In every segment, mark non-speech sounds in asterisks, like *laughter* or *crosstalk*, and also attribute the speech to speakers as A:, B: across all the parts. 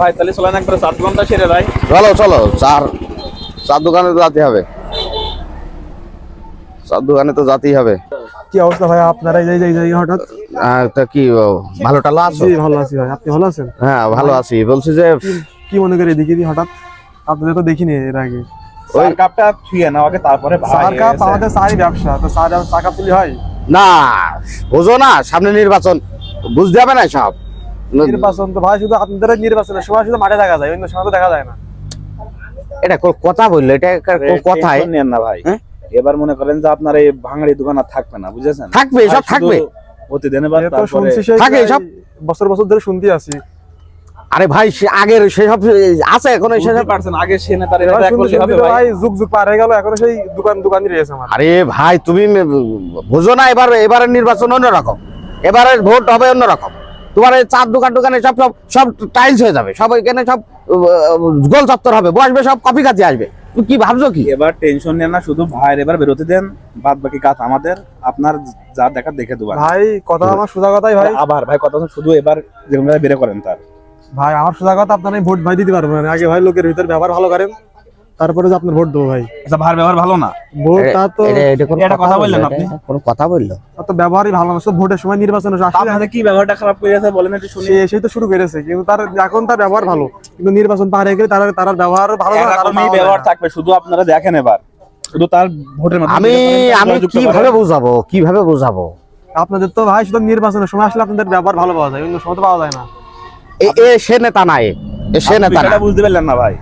A: ভাই তাহলে চলেন একবার চার দোকানটা সেরে যাই
B: চলো চলো চার চার দোকানে তো যেতে হবে। চার দোকানে তো যেতেই হবে।
C: কি অবস্থা ভাই আপনারা? এই যে- হঠাৎ?
B: তা কি ভালো টালো আছো?
C: জি ভালো আছি ভাই। আপনি ভালো আছেন?
B: হ্যাঁ ভালো আছি। বলছি যে
C: কি- মনে করে এদিকে দি হঠাৎ? আপনাদের তো দেখিনি এর আগে।
A: কাপটা থুয়ে নাও আগে তারপরে ভাই
C: চার কাপ আমাদের চারই ব্যবসা। তো কাপ তুলি হয়?
B: না বুঝো না সামনে নির্বাচন। বুঝতে হবে না সব।
C: নির্বাচন তো ভাই শুধু আপনাদের নির্বাচনের সময় শুধু মাঠে দেখা যায় অন্য সময় তো দেখা যায় না।
B: এটা কথা বলল এটা
A: নেন না ভাই।
B: হ্যাঁ?
A: এবার মনে করেন যে আপনার এই ভাঙড়ি দোকান আর থাকবে না বুঝেছেন?
B: থাকবে, সব থাকবে।
A: প্রতিদিন এবার
B: থাকে সব।
C: বছর বছর ধরে শুনতে আছি
B: আরে ভাই আগের সেসব আছে এখন সেসব
A: পারছেন আগে সে নেতার ভাই
C: যুগ যুগ পার হয়ে গেল এখনও সেই দোকান দোকানই রয়েছে আমার।
B: আরে ভাই তুমি বুঝো না এবার এবারের নির্বাচন অন্যরকম। এবারের ভোট হবে অন্যরকম। তোমার এই চার দোকান দোকানে সব সব সব টাইলস হয়ে যাবে। সব এখানে সব গোল চত্বর হবে। বসবে সব কফি খাতে আসবে। তুমি কি ভাবছ কি?
A: এবার টেনশন নেন না শুধু ভাইয়ের এবার বেরোতে দেন বাদ বাকি কাজ আমাদের আপনার যা দেখা দেখে দেবো
C: ভাই কথা আমার সোজা কথাই ভাই।
A: আবার ভাই কথা শুধু এবার যেরকম বের করেন তার।
C: ভাই আমার সোজা কথা আপনার ভোট ভাই দিতে পারব না। আগে ভাই লোকের ভিতরে ব্যবহার ভালো করেন। তারপরে যে আপনার ভোট দেবো ভাই।
A: আচ্ছা ভাইয়ের ব্যবহার ভালো না?
C: ভোট তা
B: এটা-
A: কথা বললেন আপনি?
B: কোনো কথা বলল।
C: তা তো ব্যবহারই ভালো না ভোটের সময় নির্বাচনে আসলে
A: কি ব্যবহারটা খারাপ করে আছে বলেন একটু শুনি।
C: সে তো শুরু করেছে কিন্তু তার এখন তার ব্যবহার ভালো। কিন্তু নির্বাচন পার হয়ে গেলে তার তার ব্যবহার ভালো না তার
A: ব্যবহার থাকবে শুধু আপনারা দেখেন এবার। শুধু তার ভোটের
B: আমি আমি কীভাবে। বুঝাবো? কীভাবে বুঝাবো?
C: আপনাদের তো ভাই শুধু নির্বাচনের সময় আসলে আপনাদের ব্যবহার ভালো পাওয়া যায় অন্য সময় তো পাওয়া যায় না।
B: এ এ সে নেতা না এ এ সে নেতা
A: বুঝতে পারলেন না ভাই।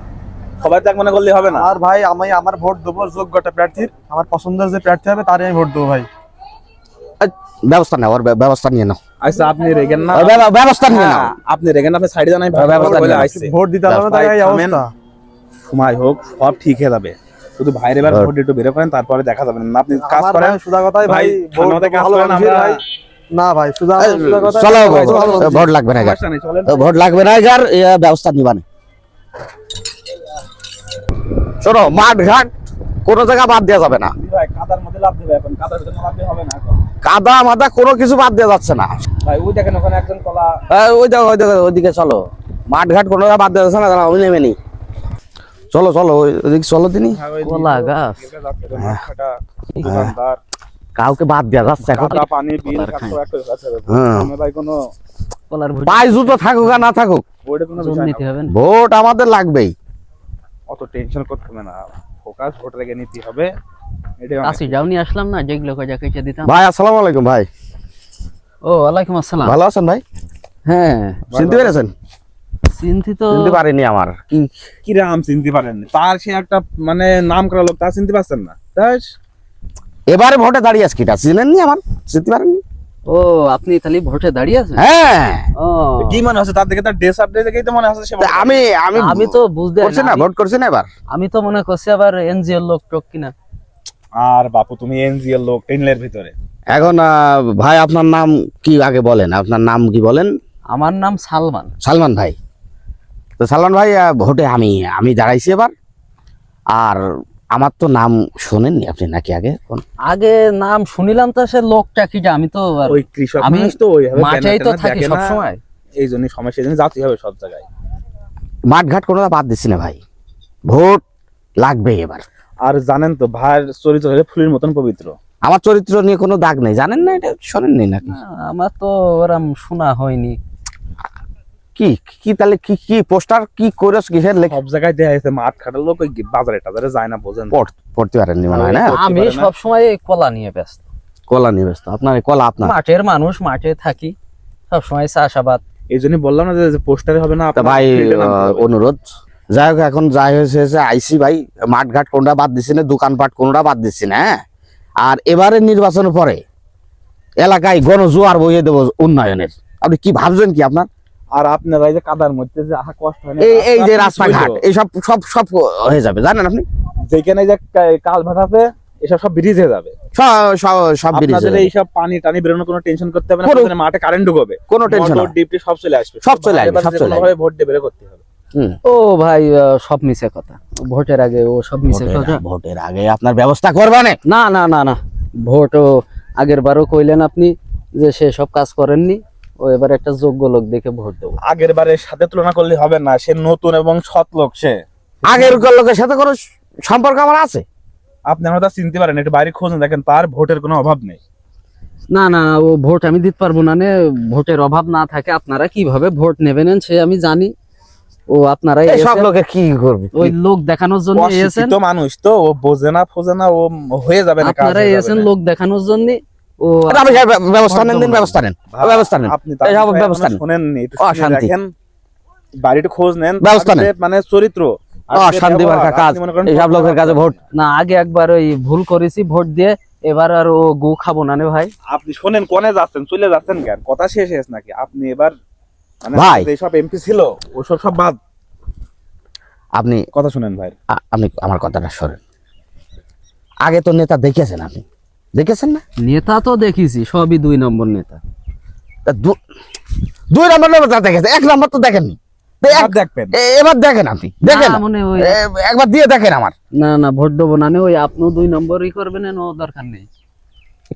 A: সবাই তো এক মনে করলে হবে না।
C: আর ভাই আমি আমার ভোট দেবো যোগ্যটা প্রার্থীর। আমার পছন্দের যে প্রার্থী হবে তারই আমি ভোট দেবো ভাই।
B: ব্যবস্থা নাও ওর ব্যবস্থা নিয়ে নাও।
A: আচ্ছা আপনি রেগেন না।
B: ব্যবস্থা নিয়ে নাও।
A: হ্যাঁ, আপনি রেগেন আপনি সাইডে জানাই
B: ব্যবস্থা নিয়ে নাও।
A: আইছে
C: ভোট দিতে না তাই এই অবস্থা।
A: সময় হোক সব ঠিক হয়ে যাবে। শুধু ভাইয়ের এবার
B: ভোট।
A: একটু বের করেন তারপরে দেখা যাবে। না আপনি কাজ করেন।
C: ভাই কথাই ভাই ভোট
A: কাজ
C: ভালো
A: করেন, আমরা-
C: ভাই। না ভাই সোজা কথাই
B: চলো
C: ভাই,
B: ভোট- লাগবে না ভোট লাগবে না এগার এ, ব্যবস্থা নিবানে। শোনো মাঠ ঘাট কোনো জায়গা বাদ দেওয়া যাবে না।
A: ভাই, কাদার মধ্যে লাফ দেবে এখন, কাদার ভিতরে লাফ দিয়ে হবে না এখন।
B: কাদা মাদা কোনো কিছু বাদ দেওয়া যাচ্ছে না।
A: ওই দেখেন ওখানে একজন কলা
B: এই, ওই দেখো ওই দেখো ওইদিকে চলো। মাঠ ঘাট কোনো জায়গা বাদ দেওয়া যাচ্ছে না আমি নেমে নি চলো চলো ওইদিকে চলো তিনি।
D: কলা গাছ।
A: মাঠখাটা, দোকানদার,
B: কাউকে বাদ দেওয়া যাচ্ছে এখন।
A: পানি, বিল।
B: হ্যাঁ।
A: ভাই কোনো
D: কলার
B: জুতো থাকুক আর না থাকুক। ভোট আমাদের লাগবেই।
A: অত টেনশন করতে হবে না। ফোকাস ভোট রেখে নিতে হবে।
D: কাশি যাওনি আসলাম না? যেগুলো কজা কেচে দিতাম।
B: ভাই আসসালামু আলাইকুম ভাই।
D: ও ওয়ালাইকুম আসসালাম।
B: ভালো আছেন ভাই?
D: হ্যাঁ।
B: চিনতে পেরেছেন
D: চিনতে তো
B: চিনতে পারিনি আমার। কি?
A: কি রাম চিনতে পারেন তার সে একটা মানে নাম করা লোক তা চিনতে পারছেন না। তাই
B: এবারে ভোটে দাঁড়িয়ে আছি কিটা চিনেননি আমার? চিনতে পারেননি?
D: ও আপনি তাহলে ভোটে দাঁড়িয়ে আছেন?
B: হ্যাঁ।
D: ও।
A: কি মনে হচ্ছে? তার দিকে তার ড্রেস আপ দেখেই তো মনে হচ্ছে
B: আমি আমি
D: আমি তো বুঝতে
B: করছি না ভোট করছি না এবার।
D: আমি তো মনে করছি আবার এনজিও লোক টোক কিনা।
A: আর বাপু তুমি এনজিএল লোক টেনলের ভিতরে।
B: এখন ভাই আপনার নাম কি আগে বলেন? আপনার নাম কি বলেন?
D: আমার নাম সালমান।
B: সালমান ভাই। তো সালমান ভাই ভোটে আমি আমি দাঁড়াইছি এবার। আর আমার তো নাম শোনেননি আপনি নাকি আগে?
D: আগে নাম শুনিলাম তো সে লোকটা কি আমি তো
A: ওই কৃষক
D: আমি
A: তো ওইভাবে
D: মাঠেই তো থাকি সব সময়
A: এই জন্য সমস্যা জন্য যাতে হবে সব জায়গায়।
B: মাঠ ঘাট কোনো বাদ দিচ্ছি না ভাই। ভোট লাগবে এবার।
A: আর জানেন তো ভাইয়ের চরিত্র হলে ফুলের মতন পবিত্র।
B: আমার চরিত্র নিয়ে কোনো দাগ নেই। জানেন না এটা? শোনেননি নাকি?
D: আমার তো ওরম শোনা হয়নি।
B: কি কি তাহলে কি কি পোস্টার কি করেছ কিসের লেখা।
A: সব জায়গায় যাচ্ছে মাঠ খাটার লোক ওই বাজারে টাজারে যায় না বোঝেন
B: পড়- পড়তে পারেননি মনে হয় না?
D: আমি সব সময় কলা নিয়ে ব্যস্ত।
B: কলা নিয়ে ব্যস্ত। আপনার কলা আপনার?
D: মাঠের মানুষ মাঠে থাকি। সব সময় চাষাবাদ।
A: এই জন্য বললাম না যে পোস্টারে হবে না
B: ভাই। অনুরোধ। যাই হোক এখন যাই হয়েছে আইসি ভাই মাঠ ঘাট কোনটা বাদ দিচ্ছি না দোকানপাট কোনটা বাদ দিচ্ছি না হ্যাঁ? আর এবারে নির্বাচনের পরে এলাকায় গণজোয়ার বইয়ে দেবো উন্নয়নের। আপনি কি ভাবছেন কি আপনার?
A: আর আপনারা এই যে কাদার মধ্যে যে আহা কষ্ট হয় না
B: এই এই যে রাস্তাঘাট এই সব সব সব হয়ে যাবে জানেন আপনি?
A: যেখানে যে কাল ভাট আছে এসব সব ব্রিজ হয়ে যাবে।
B: সব সব সব
A: আপনাদের
B: যাবে।
A: এইসব পানি টানি বেরোনোর কোনো টেনশন করতে হবে না মাঠে কারেন্ট ঢুকবে।
B: কোনো টেনশন
A: মোটর ডিপটি সব চলে আসবে।
B: সব চলে আসবে, সব চলে
A: কোনোভাবে ভোট দিয়ে বের করতে হবে।
D: ও ভাই সব মিছে কথা। ভোটের আগে ও সব মিছে কথা।
B: ভোটের আগে আপনার ব্যবস্থা করবেন
D: না। না না না ভোট ও আগের বারও কইলেন আপনি যে সে সব কাজ করেননি। ও এবার একটা যোগ্য লোক দেখে ভোট দেবো।
A: আগের বারের সাথে তুলনা করলে হবে না সে নতুন এবং সৎ লোক সে।
B: আগের লোকের সাথে কোনো সম্পর্ক আমার আছে?
A: আপনি আমরা তা চিনতে পারেন একটু বাইরে খোঁজ দেখেন তার ভোটের কোনো অভাব নেই।
D: না না ও ভোট আমি দিতে পারব না ভোটের অভাব না থাকে আপনারা কীভাবে ভোট নেবেন সে আমি জানি। ও আপনারা
B: সব লোকে কি করবে?
D: ওই লোক দেখানোর জন্য এসেছেন।
A: অশিক্ষিত মানুষ তো ও বোঝে না ফোজে না ও হয়ে যাবে না
D: আপনারা এসেছেন লোক দেখানোর জন্য ও
B: আপনি ব্যবস্থা নেন দিন ব্যবস্থা নেন। ব্যবস্থা নেন।
A: আপনি
B: ব্যবস্থা নেন।
A: শোনেননি একটু
B: ও, শান্তি।
A: দেখেন। বাড়িতে খোঁজ নেন।
B: ব্যবস্থা নেন।
A: মানে চরিত্র আর
B: ও
A: যে
B: শান্তি
A: ব্যবহার,
B: মার্কা কাজ এইসব লোকের কাছে ভোট।
D: না আগে একবার ওই ভুল করেছি ভোট দিয়ে এবার আর ও গু খাব না ভাই।
A: আপনি শোনেন কোনে যাচ্ছেন চলে যাচ্ছেন কেন? কথা শেষ হয়েছে নাকি? আপনি এবার মানে
B: ভাই।
A: যেসব এমপি ছিল ওসব সব বাদ।
B: আপনি
A: কথা শুনেন ভাই।
B: আপনি আমার কথাটা শোনেন। আগে তো নেতা দেখেছেন আপনি। দেখেছেন না?
D: নেতা তো দেখিছি সবই দুই নম্বর নেতা।
B: দুই নম্বর নেতা দেখেছেন এক নম্বর তো দেখেননি।
A: এবার দেখবেন।
B: এ- এবার দেখেন আপনি দেখেন।
D: না, মনে ওই
B: এ- একবার দিয়ে দেখেন আমার।
D: না না ভোট দেবো না ওই আপনিও দুই নম্বরই করবেন ও দরকার নেই।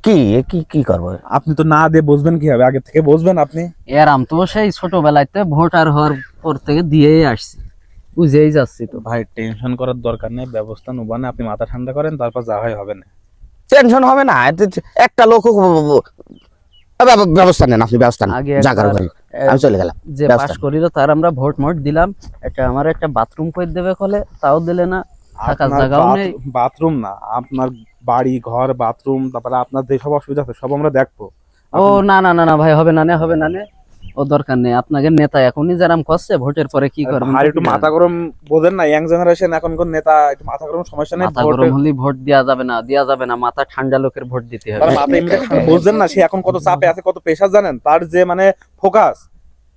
B: কি কি কি করব?
A: আপনি তো না দিয়ে বুঝবেন কি হবে আগে থেকে বুঝবেন আপনি।
D: এর আম তো সেই ছোটবেলাতে ভোট আর হওয়ার পর থেকে দিয়েই আসছি বুঝেই যাচ্ছি তো।
A: ভাই টেনশন করার দরকার নেই ব্যবস্থা নেবেন আপনি মাথা ঠান্ডা করেন তারপর যা হয় হবে না।
B: টেনশন হবে না একটা লোক ব্যবস্থা নেন আপনি ব্যবস্থা করুন।
D: এ,
B: আমি চলে গেলাম
D: যে পাস করিল তার আমরা ভোট মোট দিলাম একটা আমার একটা বাথরুম করে দেবে কলে তাও দিলে না থাকার জায়গাও নেই।
A: বাথরুম না আপনার বাড়ি ঘর বাথরুম তারপরে আপনার যেসব অসুবিধা আছে সব আমরা দেখব।
D: ও না না না না ভাই হবে না নে হবে না নে। ও দরকার নেই। আপনাকে নেতা এখনই যারাম করছে ভোটের পরে কি করবেন?
A: আর একটু মাথা গরম বোঝেন না ইয়াং জেনারেশন এখনকার নেতা একটু মাথা গরম সমস্যা নেই
D: মাথা গরম হলে ভোট দেওয়া যাবে না দেওয়া যাবে না মাথা ঠান্ডা লোকের ভোট দিতে হবে।
A: মাথা এমনি বুঝছেন না সে এখন কত চাপে আছে কত প্রেসার জানেন? তার যে মানে ফোকাস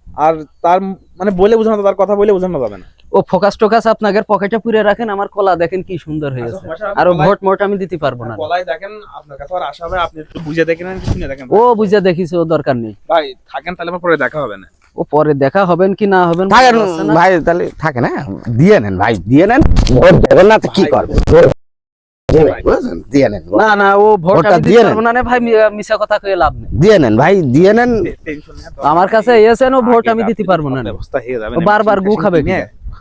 A: আর তার মানে বলে বোঝানো তার কথা বলে বোঝানো যাবে না।
D: ও ফোকাস টোকাস আপনাদের পকেটে পুরে রাখেন আমার কলা দেখেন কি সুন্দর হয়েছে আর ভোট মোট আমি দিতে পারব না।
A: গলায় দেখেন আপনার কাছে আর আশা হবে আপনি একটু বুঝে দেখেন আর শুনে দেখেন।
D: ও বুঝে দেখিছে ও দরকার নেই।
A: ভাই থাকেন তাহলে পরে দেখা হবে না।
D: ও পরে দেখা হবেন কি না হবেন
B: থাকেন। ভাই তাহলে থাকে না দিয়ে নেন ভাই দিয়ে নেন। ভোট দেবেন না তো কি করবে? দিয়ে নেন
D: না না ও
B: ভোটটা দিয়ে নেন।
D: না রে ভাই মি- মিছা কথা কয়ে লাভ নেই।
B: দিয়ে নেন ভাই দিয়ে নেন।
D: আমার কাছে এসেন ও ভোট আমি দিতে পারব না
A: হয়ে
D: বারবার গু খাবে কি?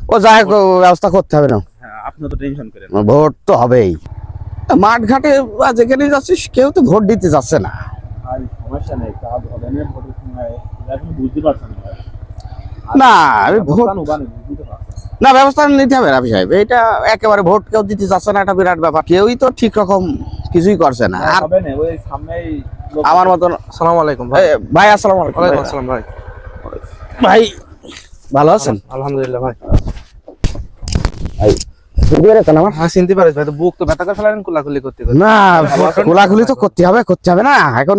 B: ও যাই হোক, ও ব্যবস্থা করতে হবে না।
A: হ্যাঁ আপনি তো টেনশন করেন
B: ভোট তো হবেই। মাঠ ঘাটে বা যেখানে যাচ্ছিস কেউ তো ভোট দিতে যাচ্ছে না।
A: ভাই সমস্যা নেই কাজ হবে না ভোটের সময় বুঝতে পারছেন না।
B: আমি ভোট
A: ব্যবস্থা।
B: না নিতে হবে রাবি সাহেব। এটা একেবারে ভোট কেউ দিতে যাচ্ছে না এটা বিরাট ব্যাপার। কেউই তো ঠিক রকম কিছুই করছে না। আর
A: হবে না ওই সামনেই লোক-
B: আমার মতন
E: সালাম আলাইকুম
B: ভাই। আসসালামু আলাইকুম।
E: আসসালাম ভাই।
B: ভাই ভালো আছেন?
E: আলহামদুলিল্লাহ ভাই
B: শুনতে পেরেছেন আমার
E: হ্যাঁ চিনতে পারিস ভাই তো বুক তো ব্যথা করে ফেলেন কুলাকুলি করতে করতে।
B: না খোলাখুলি তো করতে হবে করতে হবে না। এখন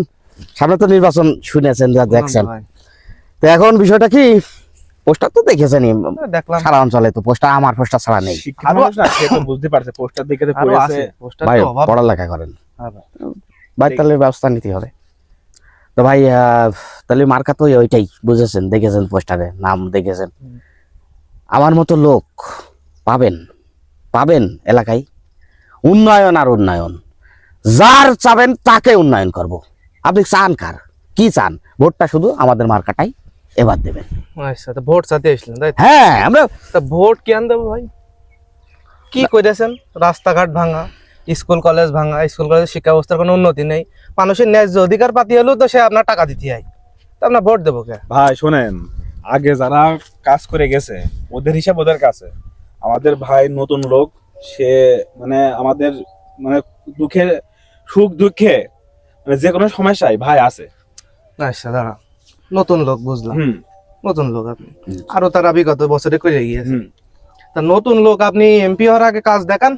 B: সামনে তো নির্বাচন শুনেছেন যা দেখছেন। তো এখন বিষয়টা কি পোস্টার তো দেখেছেনই।
E: দেখলাম।
B: সারা অঞ্চলে তো পোস্টার আমার পোস্টার ছাড়া নেই।
A: শিক্ষিত মানুষ না সে তো বুঝতে পারছে পোস্টার দেখে তো
E: আরও
A: পড়ে
E: আছে
A: আছে।
E: পোস্টার
B: ভাই পড়ালেখা করেন।
E: হ্যাঁ। ভাই।
B: তাহলে ব্যবস্থা নিতে হবে। তো ভাই তাহলে মার্কা তো ওইটাই বুঝেছেন দেখেছেন পোস্টারে নাম দেখেছেন। আমার মতো লোক পাবেন পাবেন এলাকায়। উন্নয়ন আর উন্নয়ন। যার চাবেন তাকে উন্নয়ন করব। আপনি চান কার? কি চান? ভোটটা শুধু আমাদের মার্কাটাই এবার দেবেন।
E: আচ্ছা তো ভোট সাথে আসলেন তাই
B: হ্যাঁ আমরা
E: তা ভোট কেন দেবো ভাই? কি করেছেন রাস্তাঘাট ভাঙা স্কুল কলেজ ভাঙা স্কুল কলেজের শিক্ষা ব্যবস্থার কোনো উন্নতি নেই। মানুষের ন্যায্য অধিকার পাতি হলেও তো সে আপনার টাকা দিতে হয়। তা আপনার ভোট দেবো কে?
A: ভাই শোনেন আগে যারা কাজ করে গেছে ওদের হিসাব ওদের কাছে। আমাদের ভাই নতুন লোক সে মানে আমাদের মানে দুঃখে সুখ দুঃখে মানে যে কোনো সমস্যায় ভাই আছে।
E: আচ্ছা দাঁড়া। নতুন লোক বুঝলাম। নতুন লোক আপনি। আরও তারা বিগত বছরে করে গিয়েছে। তা নতুন লোক আপনি এমপি হওয়ার আগে কাজ দেখান?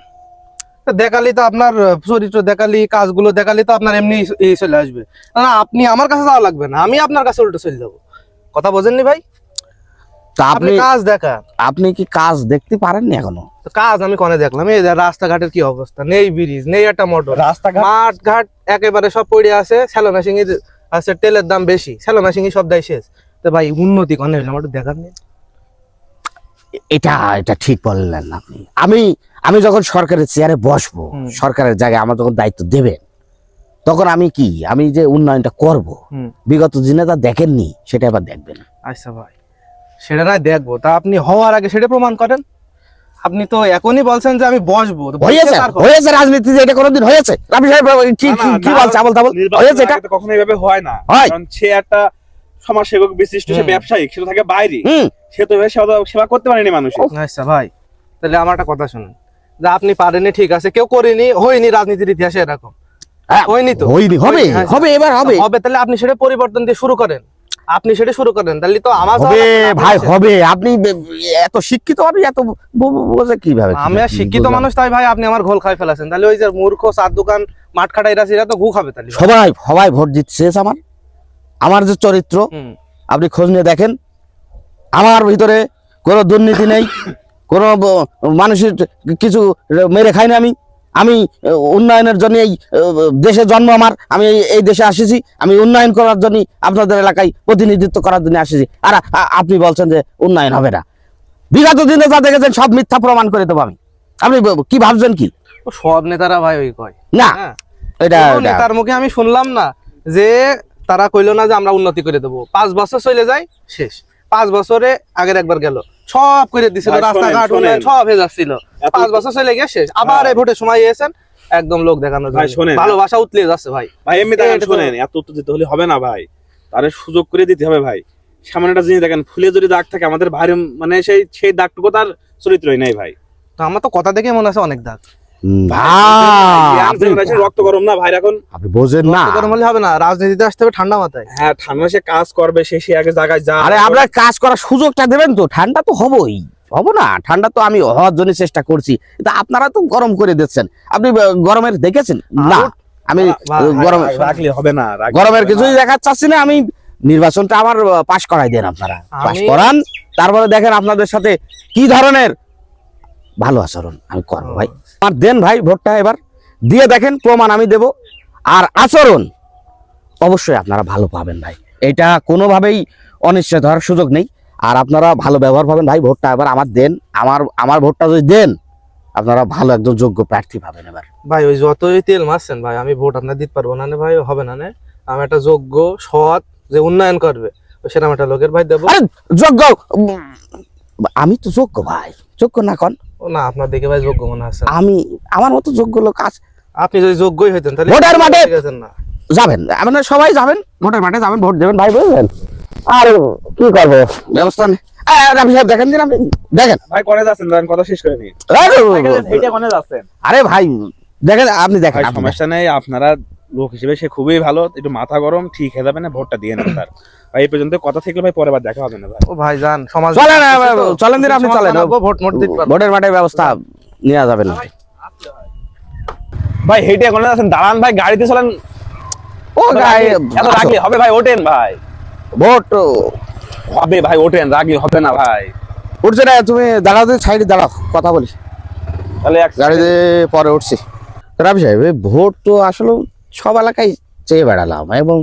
E: দেখালি তো আপনার চরিত্র দেখালি কাজগুলো দেখালি তো আপনার এমনি চলে আসবে। না আপনি আমার কাছে যাওয়া লাগবে না। আমি আপনার কাছে উল্টো চলে যাব। কথা বোঝেননি ভাই?
B: তা
E: আপনি কাজ দেখান।
B: আপনি কি কাজ দেখতে পারেননি এখনও?
E: তো কাজ আমি কনে দেখলাম এই রাস্তাঘাটের কি অবস্থা? নেই ব্রিজ নেই একটা মোটর
A: রাস্তাঘাট?
E: মাঠ ঘাট একেবারে সব পড়ে আছে স্যালো মেশিং আছে তেলের দাম বেশি স্যালো মেশিং সব দেয় শেষ। তো ভাই উন্নতি কনে হইলাম একটু দেখার নেই
B: এটা এটা ঠিক বললেন আপনি। আমি আমি যখন সরকারের চেয়ারে বসবো সরকারের জায়গায় আমার যখন দায়িত্ব দেবেন তখন আমি কি? আমি যে উন্নয়নটা করব বিগত দিনে তা দেখেননি সেটা এবার দেখবেন।
E: আচ্ছা ভাই। সেটা না দেখব। তা আপনি হওয়ার আগে সেটা প্রমাণ করেন। আপনি তো এখনই বলছেন যে আমি বসবো
B: হয়েছে হয়েছে রাজনীতিতে এটা কোনোদিন হয়েছে। রাবি সাহেব কি কি কি বলছে? আবল তাবল হয়েছে এটা?
A: কখনো এইভাবে হয় না। কারণ সে একটা সমাজসেবক বিশিষ্ট সে
E: হুম।
A: ব্যবসায়িক সে থাকে বাইরে। সে তো সেবা সেবা করতে পারেনি মানুষ।
E: আচ্ছা ভাই তাহলে আমার একটা কথা শুনুন। যে আপনি পারেনি ঠিক আছে। কেউ করেনি হয়নি রাজনীতির ইতিহাসে এরকম।
B: হ্যাঁ,
E: হয়নি তো?
B: হয়নি হবে হবে এবার হবে।
E: হবে তাহলে আপনি সেটা পরিবর্তন দিয়ে শুরু করেন। আপনি সেটা শুরু করেন তাহলে তো আমার
B: হবে ভাই হবে। আপনি এত শিক্ষিত আপনি এত বোঝে কীভাবে
E: আমি আর শিক্ষিত মানুষ তাই ভাই আপনি আমার ঘোল খাই ফেলাছেন। তাহলে ওই যে মূর্খ চার দোকান মাঠ খাটা এরা তো ঘু খাবে তাহলে
B: সবাই সবাই ভোট দিচ্ছে আমার। আমার যে চরিত্র আপনি খোঁজ নিয়ে দেখেন। আমার ভিতরে কোনো দুর্নীতি নেই কোনো মানুষের কিছু মেরে খাই না আমি। আমি উন্নয়নের জন্য এই দেশে জন্ম আমার আমি এই- দেশে আসিছি আমি উন্নয়ন করার জন্য আপনাদের এলাকায় প্রতিনিধিত্ব করার জন্য আসিছি। আর আপনি বলছেন যে উন্নয়ন হবে না। বিগত দিনে যা দেখেছেন সব মিথ্যা প্রমাণ করে দেবো আমি। আপনি কি ভাবছেন কি?
E: সব নেতারা ভাই ওই কয়।
B: না
E: হ্যাঁ।
B: এটা-
E: নেতার মুখে আমি শুনলাম না যে তারা কইলো না যে আমরা উন্নতি করে দেবো। পাঁচ বছর চলে যায় শেষ। পাঁচ বছরে আগের একবার গেল। সব করে দিছিল রাস্তাঘাট। সব হয়ে যাচ্ছিল। পাঁচ বছর চলে গিয়ে শেষ। আবার
A: হ্যাঁ।
E: এই ভোটের সময় এসেছেন একদম লোক
A: দেখানো।
E: ভালোবাসা উতলে যাচ্ছে ভাই।
A: ভাই এমনি শোনেন এত উত্তর দিতে হলে হবে না ভাই। তারে সুযোগ করে দিতে হবে ভাই। সামনে একটা জিনিস দেখেন ফুলে যদি দাগ থাকে আমাদের ভাই মানে সেই সেই দাগটুকু তার চরিত্রই নাই ভাই।
E: তো আমার তো কথা দেখে মনে আছে অনেক দাগ।
A: রক্ত গরম না ভাই এখন
B: আপনি বোঝেন না।
E: গরম হলে হবে না রাজনীতিতে আসতে হবে ঠান্ডা মাথায়।
A: হ্যাঁ ঠান্ডা সে কাজ করবে সে সে আগে জায়গায় যা
B: আরে আমরা কাজ করার সুযোগটা দেবেন তো ঠান্ডা তো হবই হব না ঠান্ডা তো আমি হওয়ার জন্য চেষ্টা করছি। কিন্তু আপনারা তো গরম করে দিচ্ছেন। আপনি গরমের দেখেছেন? না আমি গরম
A: রাখলে হবে না
B: গরমের কিছুই। দেখা চাচ্ছি না আমি নির্বাচনটা আমার পাশ করাই দেন আপনারা। পাশ করান তারপরে দেখেন আপনাদের সাথে কি ধরনের ভালো আচরণ আমি করব ভাই। আমার দেন ভাই ভোটটা এবার। দিয়ে দেখেন প্রমাণ আমি দেব। আর আচরণ অবশ্যই আপনারা ভালো পাবেন ভাই। এটা কোনোভাবেই অনিশ্চয় ধরার সুযোগ নেই। আর আপনারা ভালো ব্যবহার পাবেন ভাই ভোটটা এবার আমার দেন। আমার আমার ভোটটা যদি দেন আপনারা ভালো একজন যোগ্য প্রার্থী পাবেন এবার।
E: ভাই ওই যতই তেল মারছেন ভাই আমি ভোট আপনার দিতে পারব না ভাই হবে না নে। আমি একটা যোগ্য সৎ যে উন্নয়ন করবে সেরকম একটা লোকের ভাই দেবো।
B: আরে যোগ্য আমি তো যোগ্য ভাই। যোগ্য না কন?
E: না আপনার দেখে ভাই যোগ্য মনে হচ্ছে
B: আমি আমার মতো যোগ্য লোক আছে
E: আপনি যদি যোগ্যই হইতেন তাহলে
B: ভোটার মাঠে-
E: না।
B: যাবেন। আপনারা সবাই যাবেন? ভোটের মাঠে যাবেন ভোট দেবেন ভাই বুঝলেন? আর কি করব? ব্যবস্থা নেই। আহ, রাবি সাহেব দেখেন দিন আপনি দেখেন।
A: ভাই কনে যাচ্ছেন দেখেন কথা শেষ করে নি
B: আরে,
A: এইটা যাচ্ছেন
B: আরে ভাই দেখেন আপনি দেখেন
A: ভাই
B: আপনি দেখেন।
A: সমস্যা নেই আপনারা লোক হিসেবে সে খুবই ভালো একটু মাথা গরম ঠিক হয়ে যাবে না ভোটটা দিয়ে নেন তার ভাই এই পর্যন্ত কথা থাকলে ভাই পরে বার দেখা হবে না ভাই।
E: ও ভাই যান সমাজ
B: চলেন, দিন, আপনি চলেন।
E: ভোট মোট দিতে
B: ভোটের মাঠে ব্যবস্থা নেওয়া যাবে না।
A: ভাই হেঁটে এখন আছেন দাঁড়ান ভাই গাড়িতে চলেন।
B: ও গায়ে
A: এত রাগলে হবে ভাই ওঠেন ভাই।
B: ভোট।
A: হবে ভাই ওঠেন রাগলে হবে না ভাই।
B: উঠছে না তুমি দাঁড়াও সাইডে দাঁড়াও কথা বলি।
A: তাহলে এক
B: গাড়িতে পরে উঠছি। রাবি সাহেব ভোট তো আসলে সব এলাকায় চেয়ে বেড়ালাম এবং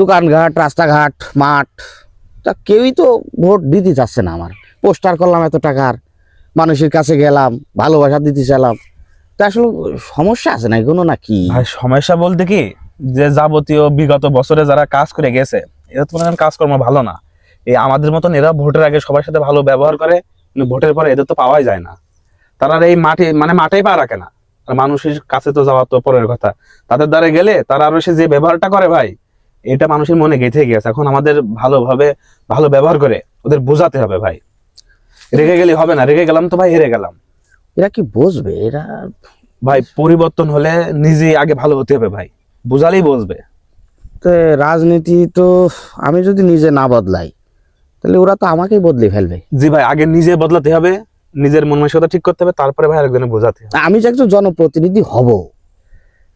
B: দোকানঘাট, রাস্তাঘাট, মাঠ, তা কেউই তো ভোট দিতে চাচ্ছে না আমার। পোস্টার করলাম এত টাকার, মানুষের কাছে গেলাম, ভালোবাসা দিতে চাইলাম। তা আসলে সমস্যা আছে না কোনো না কি?
A: সমস্যা বলতে কি, যে যাবতীয় বিগত বছরে যারা কাজ করে গেছে, এরা তো কাজকর্ম ভালো না। এই আমাদের মতন এরা ভোটের আগে সবার সাথে ভালো ব্যবহার করে, কিন্তু ভোটের পরে এদের তো পাওয়াই যায় না। তারা এই মাঠে মানে মাঠেই পা রাখে না। মানুষের কাছে তো যাওয়া তো পরের কথা। তাদের দ্বারা গেলে তারা আরও সে যে ব্যবহারটা করে ভাই এটা মানুষের মনে গেঁথে গেছে। এখন আমাদের ভালোভাবে ভালো ব্যবহার করে ওদের বোঝাতে হবে ভাই। রেগে গেলে হবে না রেগে গেলাম তো ভাই হেরে গেলাম।
B: এরা কি বুঝবে? এরা
A: ভাই পরিবর্তন হলে নিজে আগে ভালো হতে হবে ভাই। বুঝালেই বুঝবে।
B: তো রাজনীতি তো আমি যদি নিজে না বদলাই তাহলে ওরা তো আমাকেই বদলে ফেলবে।
A: জি ভাই আগে নিজে বদলাতে হবে নিজের মন মানসিকতা ঠিক করতে হবে তারপরে ভাই আরেকজনে বোঝাতে হবে।
B: আমি যে একজন জনপ্রতিনিধি হব।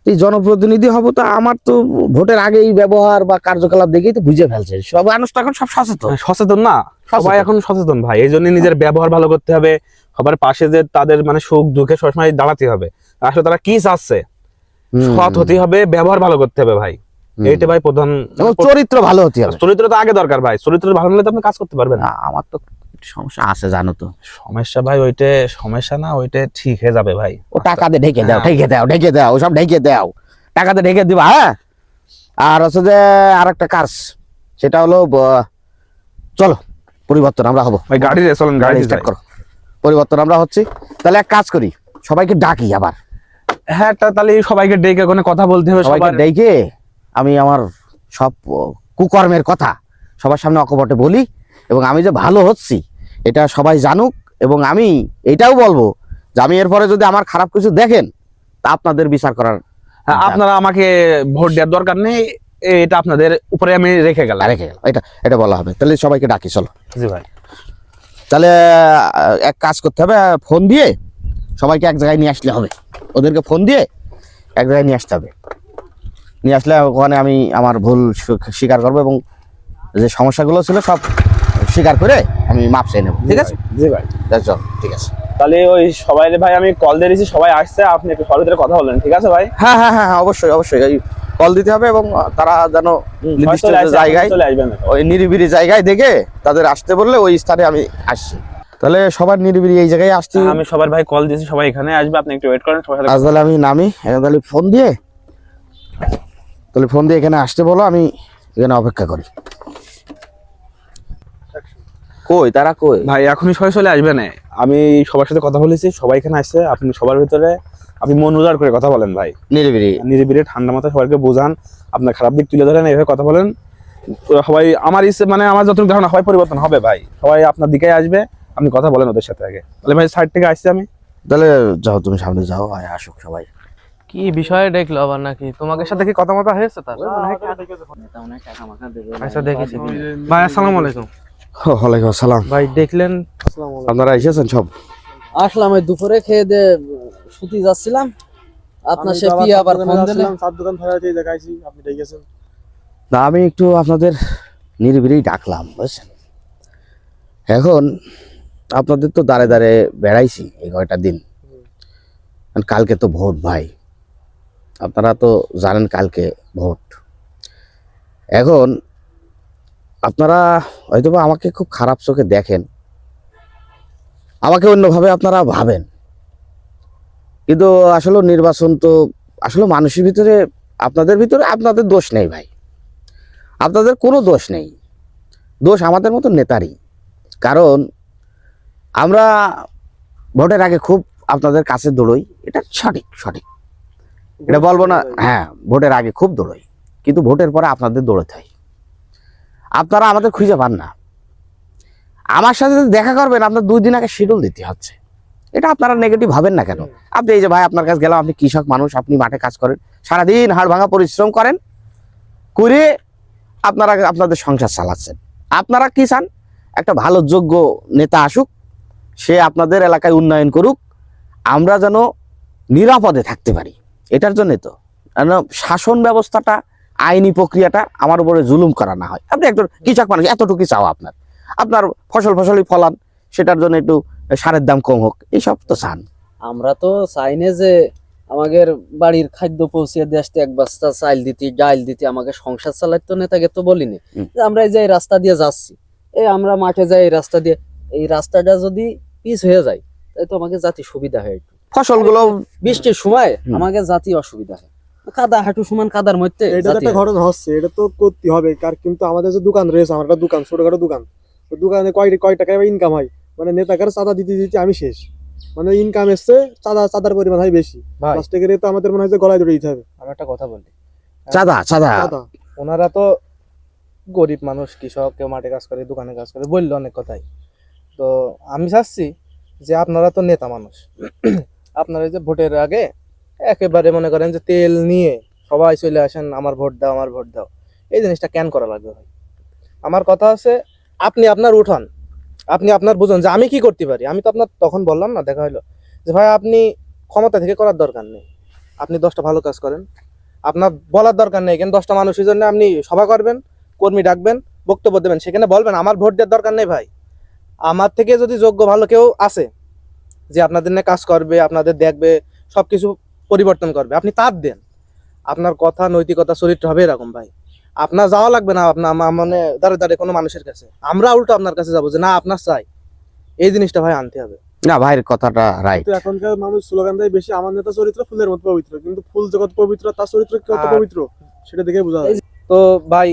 B: এই জনপ্রতিনিধি হব তো আমার তো ভোটের আগে এই ব্যবহার বা কার্যকলাপ দেখেই তো বুঝে ফেলছে। সব মানুষ তো এখন সব সচেতন।
A: হ্যাঁ, সচেতন না? সবাই এখন সচেতন ভাই। এই জন্য নিজের ব্যবহার ভালো করতে হবে। সবার পাশে যে তাদের মানে সুখ দুঃখে সবসময় দাঁড়াতে হবে। আসলে তারা কি চাচ্ছে? সৎ হতে হবে ব্যবহার ভালো করতে হবে ভাই। এইটা ভাই প্রধান
B: চরিত্র ভালো হতে হবে।
A: চরিত্র তো আগে দরকার ভাই। চরিত্র ভালো হলে তো আপনি কাজ করতে পারবেন। না
B: আমার তো সমস্যা আছে জানো তো।
A: সমস্যা ভাই ওইটা সমস্যা না ওইটা ঠিক হয়ে যাবে ভাই।
B: ও টাকা দিয়ে ঢেকে দাও
A: হ্যাঁ।
B: ঢেকে দাও ঢেকে দাও ওসব ঢেকে দাও। টাকাতে ঢেকে দিবা হ্যাঁ? আর হচ্ছে যে আর একটা কাজ সেটা হলো চলো পরিবর্তন আমরা হব।
A: ভাই গাড়ি চলেন
B: গাড়ি স্টার্ট করো। পরিবর্তন আমরা হচ্ছি। তাহলে এক কাজ করি সবাইকে ডাকি আবার।
A: হ্যাঁ তাহলে সবাইকে ডেকে ওখানে কথা বলতে হবে
B: সবাইকে ডেকে আমি আমার সব কুকর্মের কথা সবার সামনে অকপটে বলি। এবং আমি যে ভালো হচ্ছি এটা সবাই জানুক এবং আমি এটাও বলব যে আমি এরপরে যদি আমার খারাপ কিছু দেখেন তা আপনাদের বিচার করার
A: হ্যাঁ, আপনারা আমাকে ভোট দেওয়ার দরকার নেই এটা আপনাদের উপরে আমি রেখে গেলাম।
B: রেখে গেলাম এটা এটা বলা হবে। তাহলে সবাইকে ডাকি চলো।
A: জি ভাই।
B: তাহলে এক কাজ করতে হবে ফোন দিয়ে সবাইকে এক জায়গায় নিয়ে আসলে হবে। ওদেরকে ফোন দিয়ে এক জায়গায় নিয়ে আসতে হবে। নিয়ে আসলে ওখানে আমি আমার ভুল স্বীকার করব এবং যে সমস্যাগুলো ছিল সব স্বীকার করে আমি মাপ চাই নেব। ঠিক আছে
A: জি ভাই।
B: চল ঠিক আছে।
A: তাহলে ওই সবাই ভাই আমি কল দিয়ে দিয়েছি সবাই আসছে আপনি একটু সবার ভিতরে কথা বললেন ঠিক আছে ভাই?
B: হ্যাঁ হ্যাঁ হ্যাঁ হ্যাঁ, অবশ্যই অবশ্যই। কল দিতে হবে এবং তারা যেন নির্দিষ্ট জায়গায়
A: চলে আসবেন
B: ওই নিরিবিলি জায়গায় দেখে তাদের আসতে বললে ওই স্থানে আমি আসছি। তাহলে সবার নিরিবিলি এই জায়গায় আসছি।
A: আমি সবার ভাই কল দিয়েছি সবাই এখানে আসবে আপনি একটু ওয়েট করেন সবার সাথে
B: আজ তাহলে আমি নামি এখন তাহলে ফোন দিয়ে তাহলে ফোন দিয়ে এখানে আসতে বলো আমি এখানে অপেক্ষা করি। কই? তারা কই?
A: ভাই এখনই সবাই চলে আসবে না? আমি সবার সাথে কথা বলেছি সবাই এখানে আসছে আপনি সবার ভিতরে আপনি মন উজাড় করে কথা বলেন ভাই।
B: নিরিবিলি।
A: নিরিবিলি ঠান্ডা মাথায় সবাইকে বোঝান আপনার খারাপ দিক তুলে ধরেন এইভাবে কথা বলেন। সবাই আমার ইচ্ছে মানে আমার যতটুকু ধারণা সবাই পরিবর্তন হবে ভাই। সবাই আপনার দিকে আসবে আপনি কথা বলেন ওদের সাথে আগে। তাহলে ভাই সাইড থেকে আসছি আমি।
B: তাহলে যাও তুমি সামনে যাও আয় আসুক সবাই।
E: কি বিষয়ে দেখল আবার নাকি? তোমাকে সাথে কি কথা মতো হয়েছে তার আচ্ছা দেখেছি। ভাই আসসালামু আলাইকুম।
B: ওয়ালাইকুম আসসালাম।
E: ভাই দেখলেন?
B: আপনারা এসেছেন সব?
D: আসলাম ওই দুপুরে খেয়ে দে শুতে যাচ্ছিলাম। আপনার সে আবার ফোন দিলে।
C: চার দোকান এই আইছি আপনি ডেকেছেন
B: না আমি একটু আপনাদের নিরিবিলি ডাকলাম বুঝছেন? এখন আপনাদের তো দাঁড়ে দাঁড়ে বেড়াইছি এই কয়টা দিন। কালকে তো ভোট ভাই। আপনারা তো জানেন কালকে ভোট। এখন আপনারা হয়তো বা আমাকে খুব খারাপ চোখে দেখেন। আমাকে অন্যভাবে আপনারা ভাবেন। কিন্তু আসলে নির্বাচন তো আসলে মানুষের ভিতরে, আপনাদের ভিতরে আপনাদের দোষ নেই ভাই। আপনাদের কোনো দোষ নেই। দোষ আমাদের মতো নেতারই। কারণ আমরা ভোটের আগে খুব আপনাদের কাছে দৌড়ই। এটা সঠিক সঠিক। এটা বলব না হ্যাঁ ভোটের আগে খুব দৌড়ই। কিন্তু ভোটের পরে আপনাদের দৌড়তে হয়। আপনারা আমাদের খুঁজে পান না। আমার সাথে দেখা করবেন আপনার দুই দিন আগে শিডিউল দিতে হচ্ছে। এটা আপনারা নেগেটিভ ভাবেন না কেন? আপনি এই যে ভাই আপনার কাছে গেলাম আপনি কৃষক মানুষ আপনি মাঠে কাজ করেন সারাদিন হাড় ভাঙা পরিশ্রম করেন করে আপনারা আপনাদের সংসার চালাচ্ছেন। আপনারা কি চান? একটা ভালো যোগ্য নেতা আসুক সে আপনাদের এলাকায় উন্নয়ন করুক আমরা যেন নিরাপদে থাকতে পারি। এটার জন্যে তো। শাসন ব্যবস্থাটা আইনি প্রক্রিয়াটা আমার উপরে জুলুম করা না হয়। আপনি একটু কৃষক মানুষ এতটুকু চাও আপনার। আপনার ফসল ফসলই ফলান সেটার জন্য একটু সারের দাম কম হোক এইসব তো চান।
D: আমরা তো চাইনে যে আমাদের বাড়ির খাদ্য পৌঁছে দিয়ে আসতে এক বস্তা চাল দিতি ডাল দিতি আমাকে সংসার চালাইতো নেতাকে তো বলিনি। যে আমরা এই যে রাস্তা দিয়ে যাচ্ছি এই আমরা মাঠে যাই এই রাস্তা দিয়ে এই রাস্তাটা যদি পিচ হয়ে যায় তাই তো আমাকে জাতি সুবিধা হয় একটু।
B: ফসলগুলো
D: বৃষ্টির সময় আমাকে জাতি অসুবিধা হয়। কাদা হাঁটু সমান কাদার মধ্যে
C: এটা একটা ঘটনা হচ্ছে এটা তো করতে হবে কার কিন্তু আমাদের যে দোকান রয়েছে আমার একটা দোকান ছোটখাটো দোকান। তো দোকানে কয় কয় টাকায় ইনকাম হয়? মানে নেতাকার চাঁদা দিতে দিতে আমি শেষ। মানে ইনকাম এসছে চাঁদা চাঁদার পরিমাণ হয় বেশি। তো আমাদের মনে হয় যে গলায় ধরে দিতে হবে।
E: আমি একটা কথা বলি।
B: চাঁদা চাঁদা।
E: ওনারা তো গরিব মানুষ কৃষক কেউ মাঠে কাজ করে দোকানে কাজ করে বলল অনেক কথাই। তো আমি চাচ্ছি যে আপনারা তো নেতা মানুষ। *clears throat* আপনারা এই যে ভোটের আগে একেবারে মনে করেন যে তেল নিয়ে সবাই চলে আসেন, আমার ভোট দাও, আমার ভোট দাও। এই জিনিসটা ক্যান করা লাগবে ভাই? আমার কথা আছে আপনি আপনার উঠান। আপনি আপনার বুঝুন যে আমি কি করতে পারি। আমি তো আপনার, তখন বললাম না, দেখা হলো যে, ভাই, আপনি ক্ষমতা থেকে করার দরকার নেই। আপনি দশটা ভালো কাজ করেন। আপনার বলার দরকার নেই। কিন্তু দশটা মানুষের জন্য আপনি সভা করবেন, কর্মী ডাকবেন, বক্তব্য দেবেন? সেখানে বলবেন, আমার ভোট দেওয়ার দরকার নেই ভাই। আমার থেকে যদি যোগ্য ভালো কেউ আছে, যে আপনাদের নিয়ে কাজ করবে, আপনাদের দেখবে, সবকিছু পরিবর্তন করবে। আপনি তার দেন। আপনার কথা নৈতিকতা চরিত্র হবে এরকম ভাই। আপনার যাওয়া লাগবে না আপনার মানে দাঁড়ে দাঁড়ে কোনো মানুষের কাছে। আমরা উল্টো আপনার কাছে যাব যে না আপনার চাই। এই জিনিসটা ভাই আনতে হবে।
B: না ভাইয়ের কথাটা রাইট
C: এখনকার মানুষ স্লোগান দেয় বেশি আমার নেতা চরিত্র ফুলের মতো পবিত্র। কিন্তু ফুল জগৎ পবিত্র তার চরিত্র কত পবিত্র সেটা দেখে বোঝা যায়।
E: তো ভাই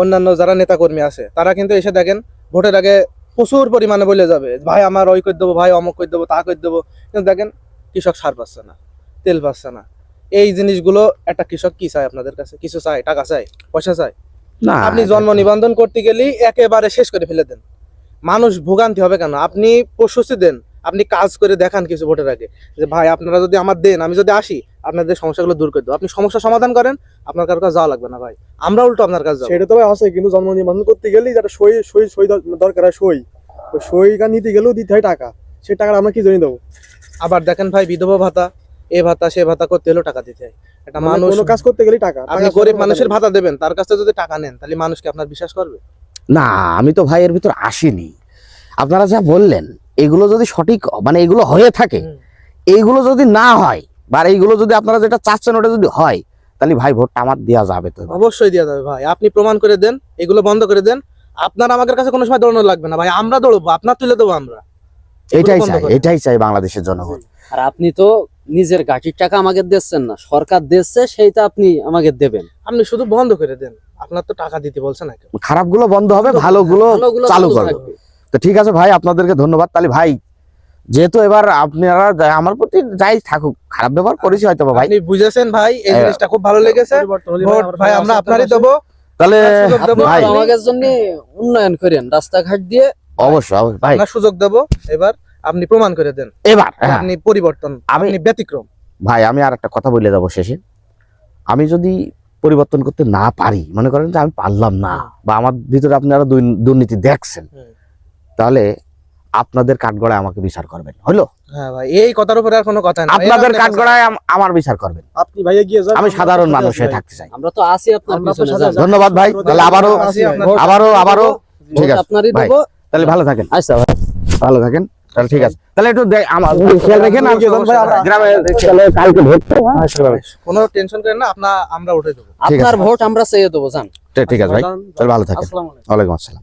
E: অন্যান্য যারা নেতা কর্মী আছে তারা কিন্তু এসে দেখেন ভোটের আগে প্রচুর পরিমাণে বলে যাবে ভাই আমার ওই করে দেবো ভাই অমক করে দেবো তা করে দেবো। কিন্তু দেখেন কৃষক সার পাচ্ছে না। তেল পাচ্ছে না। এই জিনিসগুলো একটা কৃষক কি চায় আপনাদের কাছে? কিছু চায়? টাকা চায়? পয়সা চায়?
B: না
E: আপনি জন্ম নিবন্ধন করতে গেলেই একেবারে শেষ করে ফেলে দেন। মানুষ ভোগান্তি হবে কেন? আপনি প্রশস্তি দেন। আপনি কাজ করে দেখান কিছু ভোটের আগে। যে ভাই আপনারা যদি আমার দেন আমি যদি আসি আপনাদের সমস্যাগুলো দূর করে দেবো। আপনি সমস্যা সমাধান করেন আপনার কারও কাছে যাওয়া লাগবে না ভাই। আমরা উল্টো আপনার কাছে
C: সেটা তো ভাই আছে কিন্তু জন্ম নিবন্ধন করতে গেলেই যেটা সই সই সই দরকার হয় সই। সইটা নিতে গেলেও দিতে হয় টাকা। সেই টাকাটা আমরা কি জন্য দেবো?
E: আবার দেখেন ভাই বিধবা ভাতা। এ ভাতা সে ভাতা করতে হলেও টাকা দিতে হয়। এটা
C: মানে
E: মানুষ
C: কোনো কাজ করতে গেলে টাকা
E: আপনি গরিব মানুষের ভাতা দেবেন তার কাছে যদি টাকা নেন তাহলে মানুষকে আপনার বিশ্বাস করবে?
B: না আমি তো ভাই এর ভিতর আসিনি। আপনারা যা বললেন এগুলো যদি সঠিক মানে এগুলো হয়ে থাকে এইগুলো যদি না হয় বা এইগুলো যদি আপনারা যেটা চাচ্ছেন ওটা যদি হয় তাহলে ভাই ভোটটা আমার দেওয়া যাবে তো।
E: অবশ্যই দেওয়া যাবে ভাই। আপনি প্রমাণ করে দেন এগুলো বন্ধ করে দেন। আপনার আমাদের কাছে কোনো সময় দৌড়ানো লাগবে না ভাই। আমরা দৌড়বো আপনার তুলে দেবো আমরা।
B: এটাই চাই এটাই চাই বাংলাদেশের জনগণ।
D: আর আপনি তো নিজের গাঠির টাকা আমাকে দিচ্ছেন না সরকার দিচ্ছে সেইটা আপনি আমাকে দেবেন।
E: আপনি শুধু বন্ধ করে দেন আপনার তো টাকা দিতে বলছে না কেউ।
B: খারাপগুলো বন্ধ হবে ভালোগুলো
D: ভালোগুলো
B: চালু করবে। তো ঠিক আছে ভাই আপনাদেরকে ধন্যবাদ। তাহলে ভাই যেহেতু এবার আপনারা আমার প্রতি যাই থাকুক খারাপ ব্যবহার করেছি হয়তো ভাই।
E: আপনি বুঝেছেন ভাই এই
B: হ্যাঁ।
E: জিনিসটা খুব ভালো লেগেছে। ভাই আমরা আপনারই দেবো।
B: তাহলে
D: আমাদের জন্য উন্নয়ন করেন রাস্তাঘাট দিয়ে
B: অবশ্যই অবশ্যই। ভাই
E: আমরা সুযোগ দেবো। এবার আপনি প্রমাণ করে দেন।
B: এবার হ্যাঁ,
E: আপনি পরিবর্তন আপনি ব্যতিক্রম।
B: ভাই আমি আর একটা কথা বলে যাব শেষে। আমি যদি পরিবর্তন করতে না পারি মনে করেন যে আমি পারলাম না বা আমার ভিতরে আপনারা দুর্নী- দুর্নীতি দেখছেন তাহলে আপনাদের কাঠগড়ায় আমাকে বিচার করবেন হলো?
E: হ্যাঁ ভাই এই কথার উপরে আর কোনো কথা না
B: আপনাদের কাঠগড়ায় আমার বিচার করবেন।
C: আপনি ভাইয়া গিয়ে যান
B: আমি সাধারণ মানুষ হয়ে থাকতে চাই।
D: আমরা তো আছি আপনার পিছনে
C: আপনার
D: যান।
C: সাথে
B: ধন্যবাদ ভাই তাহলে আবারও
E: আছি আপনার
B: আবারও আবারও
D: ভোট
B: ঠিক আছে।
D: আপনারই
B: ভাই। তাহলে ভালো থাকেন।
D: আচ্ছা ভাই।
B: ভালো থাকেন। তাহলে ঠিক আছে। তাহলে একটু আমার খেয়াল
C: যান ভাই, আমরা-
B: গ্রামে তাহলে কালকে ভোট
E: কোনো টেনশন করেন না আপনার আমরা উঠে দেবো।
D: আপনার ভোট আমরা চেয়ে দেবো জান
B: ঠিক আছে ভাই। তাহলে ভালো থাকেন।
D: আসসালামু আলাইকুম।
B: ওয়ালাইকুম আসসালাম।